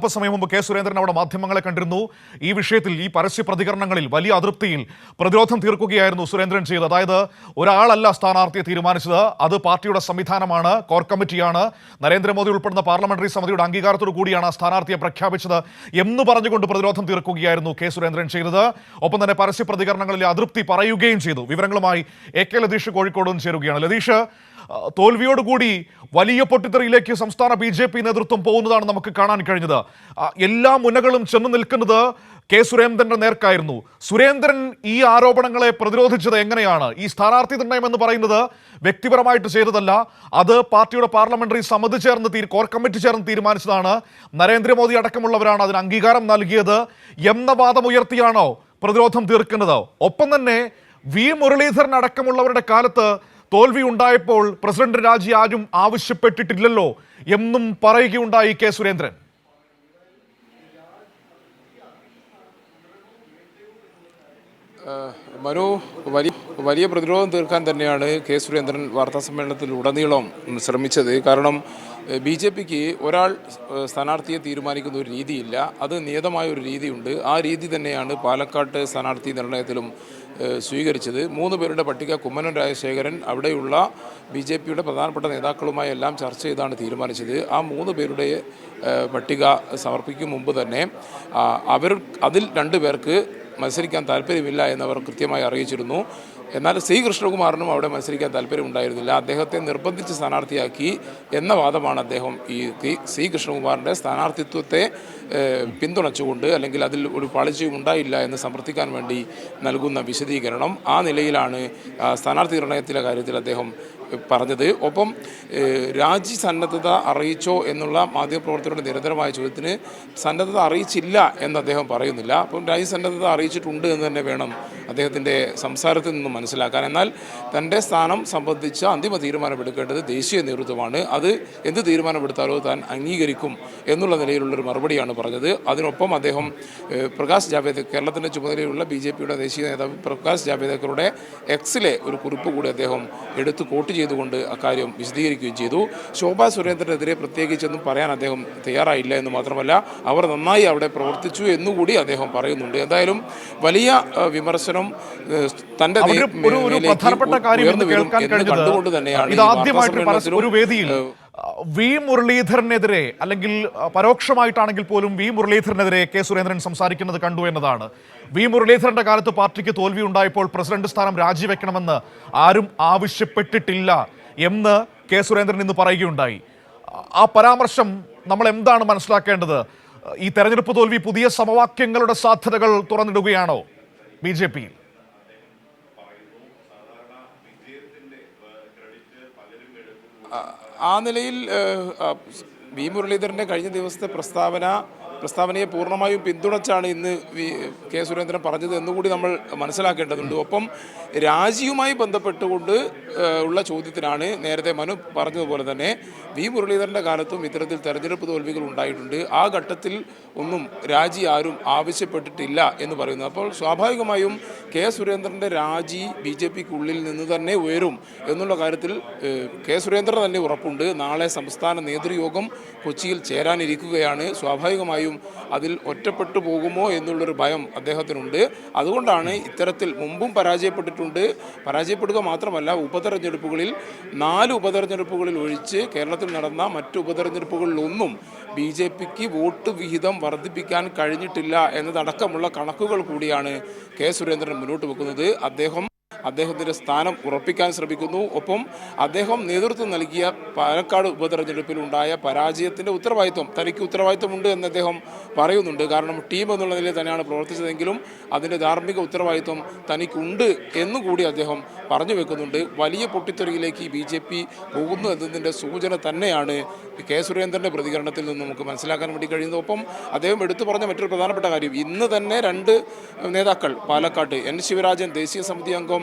അല്പസമയം മുമ്പ് കെ സുരേന്ദ്രൻ അവിടെ മാധ്യമങ്ങളെ കണ്ടിരുന്നു. ഈ വിഷയത്തിൽ ഈ പരസ്യ പ്രതികരണങ്ങളിൽ വലിയ അതൃപ്തിയിൽ പ്രതിരോധം തീർക്കുകയായിരുന്നു സുരേന്ദ്രൻ ചെയ്തത്. അതായത് ഒരാളല്ല സ്ഥാനാർത്ഥിയെ തീരുമാനിച്ചത്. അത് പാർട്ടിയുടെ സംവിധാനമാണ് കോർ കമ്മിറ്റിയാണ്. നരേന്ദ്രമോദി ഉൾപ്പെടുന്ന പാർലമെന്ററി സമിതിയുടെ അംഗീകാരത്തോടു കൂടിയാണ് ആ സ്ഥാനാർത്ഥിയെ പ്രഖ്യാപിച്ചത് എന്ന് പറഞ്ഞുകൊണ്ട് പ്രതിരോധം തീർക്കുകയായിരുന്നു കെ സുരേന്ദ്രൻ ചെയ്തത്. ഒപ്പം തന്നെ പരസ്യ പ്രതികരണങ്ങളിലെ അതൃപ്തി പറയുകയും ചെയ്തു. വിവരങ്ങളുമായി എ കെ ലതീഷ് കോഴിക്കോട് ചേരുകയാണ്. ലതീഷ് തോൽവിയോടുകൂടി വലിയ പൊട്ടിത്തെറിയിലേക്ക് സംസ്ഥാന ബി ജെ പി നേതൃത്വം പോകുന്നതാണ് നമുക്ക് കാണാൻ കഴിഞ്ഞത്. എല്ലാ മുനകളും ചെന്ന് നിൽക്കുന്നത് കെ സുരേന്ദ്രന്റെ നേർക്കായിരുന്നു. സുരേന്ദ്രൻ ഈ ആരോപണങ്ങളെ പ്രതിരോധിച്ചത് എങ്ങനെയാണ്? ഈ സ്ഥാനാർത്ഥി നിർണയം എന്ന് പറയുന്നത് വ്യക്തിപരമായിട്ട് ചെയ്തതല്ല. അത് പാർട്ടിയുടെ പാർലമെന്ററി സമിതി ചേർന്ന് കോർ കമ്മിറ്റി ചേർന്ന് തീരുമാനിച്ചതാണ്. നരേന്ദ്രമോദി അടക്കമുള്ളവരാണ് അതിന് അംഗീകാരം നൽകിയത്. എന്ന വാദം ഉയർത്തിയാണോ പ്രതിരോധം തീർക്കുന്നത് ഒപ്പം തന്നെ വി മുരളീധരൻ അടക്കമുള്ളവരുടെ കാലത്ത് തോൽവി ഉണ്ടായപ്പോൾ പ്രസിഡന്റ് രാജി ആരും ആവശ്യപ്പെട്ടിട്ടില്ലല്ലോ എന്നും പറയുകയുണ്ടായി കെ സുരേന്ദ്രൻ. മനു വലിയ വലിയ പ്രതിരോധം തീർക്കാൻ തന്നെയാണ് കെ സുരേന്ദ്രൻ വാർത്താ സമ്മേളനത്തിൽ ഉടനീളം ശ്രമിച്ചത്. കാരണം ബി ജെ പിക്ക് ഒരാൾ സ്ഥാനാർത്ഥിയെ തീരുമാനിക്കുന്ന ഒരു രീതിയില്ല. അത് നിയതമായ ഒരു രീതിയുണ്ട്. ആ രീതി തന്നെയാണ് പാലക്കാട്ട് സ്ഥാനാർത്ഥി നിർണയത്തിലും സ്വീകരിച്ചത്. മൂന്ന് പേരുടെ പട്ടിക കുമ്മനം രാജശേഖരൻ അവിടെയുള്ള ബി ജെ പിയുടെ പ്രധാനപ്പെട്ട നേതാക്കളുമായി എല്ലാം ചർച്ച ചെയ്താണ് തീരുമാനിച്ചത്. ആ മൂന്ന് പേരുടെ പട്ടിക സമർപ്പിക്കും മുമ്പ് തന്നെ അവർ അതിൽ രണ്ടു പേർക്ക് മത്സരിക്കാൻ താല്പര്യമില്ല എന്നവർ കൃത്യമായി അറിയിച്ചിരുന്നു. എന്നാൽ സി. കൃഷ്ണകുമാറിനും അവിടെ മത്സരിക്കാൻ താല്പര്യമുണ്ടായിരുന്നില്ല. അദ്ദേഹത്തെ നിർബന്ധിച്ച് സ്ഥാനാർത്ഥിയാക്കി എന്ന വാദമാണ് അദ്ദേഹം ഈ സി. കൃഷ്ണകുമാറിന്റെ സ്ഥാനാർത്ഥിത്വത്തെ പിന്തുണച്ചുകൊണ്ട് അല്ലെങ്കിൽ അതിൽ ഒരു പാളിച്ചയും ഉണ്ടായില്ല എന്ന് സമർത്ഥിക്കാൻ വേണ്ടി നൽകുന്ന വിശദീകരണം ആ നിലയിലാണ് സ്ഥാനാർത്ഥി നിർണയത്തിലെ കാര്യത്തിൽ അദ്ദേഹം പറഞ്ഞത്. ഒപ്പം രാജി സന്നദ്ധത അറിയിച്ചോ എന്നുള്ള മാധ്യമപ്രവർത്തകരുടെ നിരന്തരമായ ചോദ്യത്തിന് സന്നദ്ധത അറിയിച്ചില്ല എന്ന് അദ്ദേഹം പറയുന്നില്ല. അപ്പം രാജി സന്നദ്ധത അറിയിച്ചിട്ടുണ്ട് എന്ന് തന്നെ വേണം അദ്ദേഹത്തിന്റെ സംസാരത്തിൽ നിന്നും മനസ്സിലാക്കാൻ. എന്നാൽ തന്റെ സ്ഥാനം സംബന്ധിച്ച അന്തിമ തീരുമാനമെടുക്കേണ്ടത് ദേശീയ നേതൃത്വമാണ്. അത് എന്ത് തീരുമാനമെടുത്താലോ താൻ അംഗീകരിക്കും എന്നുള്ള നിലയിലുള്ളൊരു മറുപടിയാണ് പറഞ്ഞത്. അതിനൊപ്പം അദ്ദേഹം പ്രകാശ് ജാവേദ് കേരളത്തിന്റെ ചുമതലയുള്ള ബി ജെ പിയുടെ ദേശീയ നേതാവ് പ്രകാശ് ജാവേദ്കറുടെ എക്സിലെ ഒരു കുറിപ്പ് കൂടി അദ്ദേഹം എടുത്ത് കോട്ട് ചെയ്തുകൊണ്ട് അക്കാര്യം വിശദീകരിക്കുകയും ചെയ്തു. ശോഭാ സുരേന്ദ്രനെതിരെ പ്രത്യേകിച്ചൊന്നും പറയാൻ അദ്ദേഹം തയ്യാറായില്ല എന്ന് മാത്രമല്ല അവർ നന്നായി അവിടെ പ്രവർത്തിച്ചു എന്നുകൂടി അദ്ദേഹം പറയുന്നുണ്ട്. എന്തായാലും വലിയ വിമർശനം തന്റെ ഒരു പ്രധാനപ്പെട്ട കാര്യം കണ്ടുകൊണ്ട് തന്നെയാണ് ഒരു വേദിയിൽ വി മുരളീധരനെതിരെ അല്ലെങ്കിൽ പരോക്ഷമായിട്ടാണെങ്കിൽ പോലും വി മുരളീധരനെതിരെ കെ സുരേന്ദ്രൻ സംസാരിക്കുന്നത് കണ്ടു എന്നതാണ്. വി മുരളീധരന്റെ കാലത്ത് പാർട്ടിക്ക് തോൽവി ഉണ്ടായപ്പോൾ പ്രസിഡന്റ് സ്ഥാനം രാജിവെക്കണമെന്ന് ആരും ആവശ്യപ്പെട്ടിട്ടില്ല എന്ന് കെ സുരേന്ദ്രൻ ഇന്ന് പറയുകയുണ്ടായി. ആ പരാമർശം നമ്മൾ എന്താണ് മനസ്സിലാക്കേണ്ടത്? ഈ തെരഞ്ഞെടുപ്പ് തോൽവി പുതിയ സമവാക്യങ്ങളുടെ സാധ്യതകൾ തുറന്നിടുകയാണോ? ബി ജെ പിയിൽ. ആ നിലയിൽ വി മുരളീധരന്റെ കഴിഞ്ഞ ദിവസത്തെ പ്രസ്താവന പ്രസ്താവനയെ പൂർണമായും പിന്തുണച്ചാണ് ഇന്ന് കെ സുരേന്ദ്രൻ പറഞ്ഞത് എന്നുകൂടി നമ്മൾ മനസ്സിലാക്കേണ്ടതുണ്ട്. ഒപ്പം രാജിയുമായി ബന്ധപ്പെട്ടുകൊണ്ട് ഉള്ള ചോദ്യത്തിനാണ് നേരത്തെ മനു പറഞ്ഞതുപോലെ തന്നെ വി മുരളീധരന്റെ കാലത്തും ഇത്തരത്തിൽ തെരഞ്ഞെടുപ്പ് തോൽവികൾ ഉണ്ടായിട്ടുണ്ട്. ആ ഘട്ടത്തിൽ ഒന്നും രാജി ആരും ആവശ്യപ്പെട്ടിട്ടില്ല എന്ന് പറയുന്നു. അപ്പോൾ സ്വാഭാവികമായും കെ സുരേന്ദ്രന്റെ രാജി ബി ജെ പിക്കുള്ളിൽ നിന്ന് തന്നെ ഉയരും എന്നുള്ള കാര്യത്തിൽ കെ സുരേന്ദ്രൻ തന്നെ ഉറപ്പുണ്ട്. നാളെ സംസ്ഥാന നേതൃയോഗം കൊച്ചിയിൽ ചേരാനിരിക്കുകയാണ്. സ്വാഭാവികമായും അതിൽ ഒറ്റപ്പെട്ടു പോകുമോ എന്നുള്ളൊരു ഭയം അദ്ദേഹത്തിനുണ്ട്. അതുകൊണ്ടാണ് ഇത്തരത്തിൽ മുമ്പും പരാജയപ്പെട്ടിട്ടുണ്ട്. പരാജയപ്പെടുക മാത്രമല്ല ഉപതെരഞ്ഞെടുപ്പുകളിൽ നാല് ഉപതെരഞ്ഞെടുപ്പുകളിൽ ഒഴിച്ച് കേരളത്തിൽ നടന്ന മറ്റ് ഉപതെരഞ്ഞെടുപ്പുകളിലൊന്നും ബി ജെ പിക്ക് വോട്ട് വിഹിതം വർദ്ധിപ്പിക്കാൻ കഴിഞ്ഞിട്ടില്ല എന്നതടക്കമുള്ള കണക്കുകൾ കൂടിയാണ് കെ സുരേന്ദ്രൻ മുന്നോട്ട് വെക്കുന്നത്. അദ്ദേഹം അദ്ദേഹത്തിന്റെ സ്ഥാനം ഉറപ്പിക്കാൻ ശ്രമിക്കുന്നു. ഒപ്പം അദ്ദേഹം നേതൃത്വം നൽകിയ പാലക്കാട് ഉപതെരഞ്ഞെടുപ്പിൽ ഉണ്ടായ പരാജയത്തിന്റെ ഉത്തരവാദിത്വം തനിക്ക് ഉത്തരവാദിത്വമുണ്ട് എന്ന് അദ്ദേഹം പറയുന്നുണ്ട്. കാരണം ടീം എന്നുള്ള നിലയിൽ തന്നെയാണ് പ്രവർത്തിച്ചതെങ്കിലും അതിന്റെ ധാർമ്മിക ഉത്തരവാദിത്വം തനിക്കുണ്ട് എന്നുകൂടി അദ്ദേഹം പറഞ്ഞു വെക്കുന്നുണ്ട്. വലിയ പൊട്ടിത്തെറിയിലേക്ക് ബി ജെ പി പോകുന്നു എന്നതിന്റെ സൂചന തന്നെയാണ് കെ സുരേന്ദ്രന്റെ പ്രതികരണത്തിൽ നിന്ന് നമുക്ക് മനസ്സിലാക്കാൻ വേണ്ടി കഴിയുന്നത്. ഒപ്പം അദ്ദേഹം എടുത്തു പറഞ്ഞ മറ്റൊരു പ്രധാനപ്പെട്ട കാര്യം ഇന്ന് തന്നെ രണ്ട് നേതാക്കൾ പാലക്കാട്ട് എൻ ശിവരാജൻ ദേശീയ സമിതി അംഗം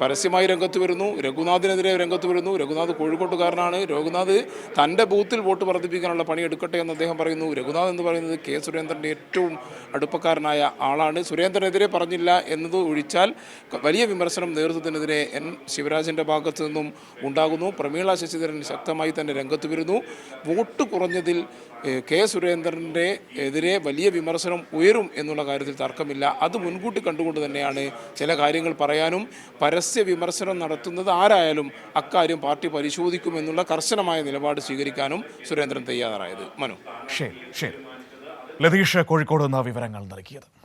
പരസ്യമായി രംഗത്ത് വരുന്നു. രഘുനാഥിനെതിരെ രംഗത്ത് വരുന്നു. രഘുനാഥ് കോഴിക്കോട്ടുകാരനാണ്. രഘുനാഥ് തന്റെ ബൂത്തിൽ വോട്ട് വർദ്ധിപ്പിക്കാനുള്ള പണി എടുക്കട്ടെ എന്ന് അദ്ദേഹം പറയുന്നു. രഘുനാഥ് എന്ന് പറയുന്നത് കെ. സുരേന്ദ്രന്റെ ഏറ്റവും അടുപ്പക്കാരനായ ആളാണ്. സുരേന്ദ്രനെതിരെ പറഞ്ഞില്ല എന്നത് ഒഴിച്ചാൽ വലിയ വിമർശനം നേതൃത്വത്തിനെതിരെ എൻ. ശിവരാജന്റെ ഭാഗത്ത് നിന്നും ഉണ്ടാകുന്നു. പ്രമീള ശശിധരൻ ശക്തമായി തന്നെ രംഗത്ത് വരുന്നു. വോട്ട് കുറഞ്ഞതിൽ കെ. സുരേന്ദ്രന്റെ എതിരെ വലിയ വിമർശനം ഉയരും എന്നുള്ള കാര്യത്തിൽ തർക്കമില്ല. അത് മുൻകൂട്ടി കണ്ടുകൊണ്ട് തന്നെയാണ് ചില കാര്യങ്ങൾ പറയാനും പരസ്യ വിമർശനം നടത്തുന്നത് ആരായാലും അക്കാര്യം പാർട്ടി പരിശോധിക്കുമെന്നുള്ള കർശനമായ നിലപാട് സ്വീകരിക്കാനും സുരേന്ദ്രൻ തയ്യാറായത്. മനു. ശരി ശരി. ലതീഷ് കോഴിക്കോട് നിന്ന് വിവരങ്ങൾ നൽകിയത്.